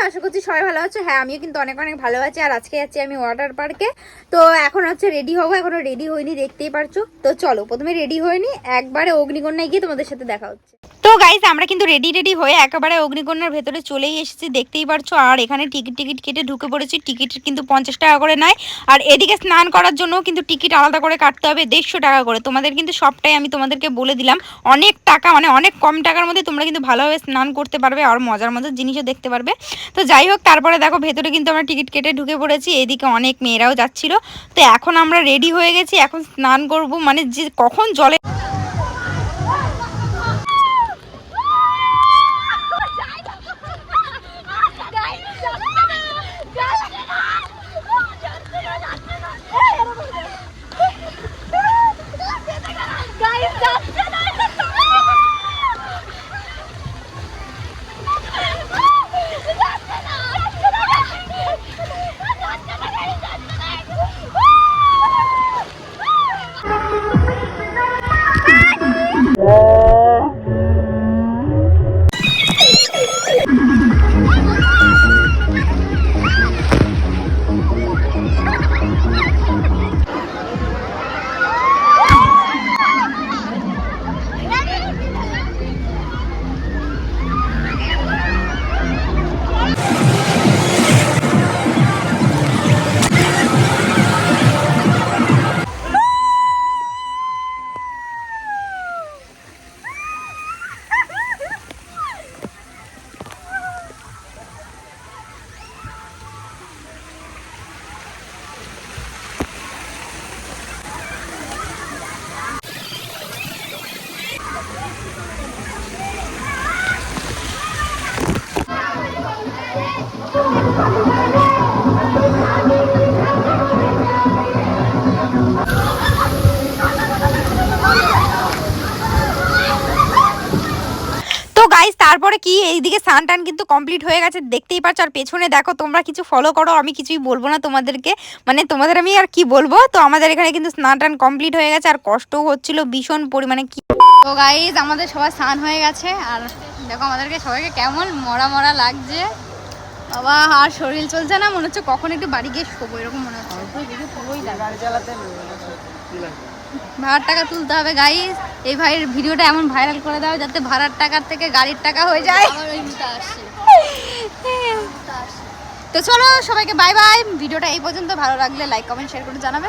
সবাই ভালো আছো। হ্যাঁ আমিও কিন্তু অনেক অনেক ভালো আছি। আর আজকে যাচ্ছি আমি ওয়াটার পার্কে তো এখন হচ্ছে রেডি হব, এখনও রেডি হইনি, দেখতেই পারছ। তো চলো, প্রথমে রেডি হয়নি একবারে অগ্নিকন্যায় গিয়ে তোমাদের সাথে দেখা হচ্ছে। তো গাইজ আমরা কিন্তু রেডি রেডি হয়ে একেবারে অগ্নিকন্যার ভেতরে চলেই এসেছি, দেখতেই পারছ। আর এখানে টিকিট টিকিট কেটে ঢুকে পড়েছি। টিকিট কিন্তু পঞ্চাশ টাকা করে নেয়। আর এদিকে স্নান করার জন্য কিন্তু টিকিট আলাদা করে কাটতে হবে, দেড়শো টাকা করে। তোমাদের কিন্তু সবটাই আমি তোমাদেরকে বলে দিলাম। অনেক টাকা মানে অনেক কম টাকার মধ্যে তোমরা কিন্তু ভালোভাবে স্নান করতে পারবে। আর মজার মজার জিনিসও দেখতে পারবে। তো যাই হোক, তারপরে দেখো ভেতরে কিন্তু আমরা টিকিট কেটে ঢুকে পড়েছি। এদিকে অনেক মেয়েরাও যাচ্ছিল। তো এখন আমরা রেডি হয়ে গেছি। এখন স্নান করব। মানে যে কখন জলে তো গাইজ তারপরে কি? এইদিকে স্নান টান কিন্তু কমপ্লিট হয়ে গেছে দেখতেই পাচ্ছ। আর পেছনে দেখো তোমরা কিছু ফলো করো আমি কিছুই বলব না তোমাদেরকে। মানে তোমাদের আমি আর কি বলব? তো আমাদের এখানে কিন্তু স্নান টান কমপ্লিট হয়ে গেছে আর কষ্টও হচ্ছিল ভীষণ পরিমাণে। কি তো গাইজ আমাদের সবার স্নান হয়ে গেছে আর দেখো আমাদেরকে সবাইকে কেমন মরা মরা লাগছে। বাবা আর শরীর চলছে না মনে হচ্ছে কখন একটু বাড়ি গিয়ে শোবো এরকম মনে হচ্ছে। ভাড়ার টাকা তুলতে হবে গাড়ি এই ভাইয়ের ভিডিওটা এমন ভাইরাল করে দাও যাতে ভাড়ার টাকার থেকে গাড়ির টাকা হয়ে যায়। তো চলো সবাইকে বাই বাই ভিডিওটা এই পর্যন্ত। ভালো লাগলে লাইক কমেন্ট শেয়ার করে জানাবে।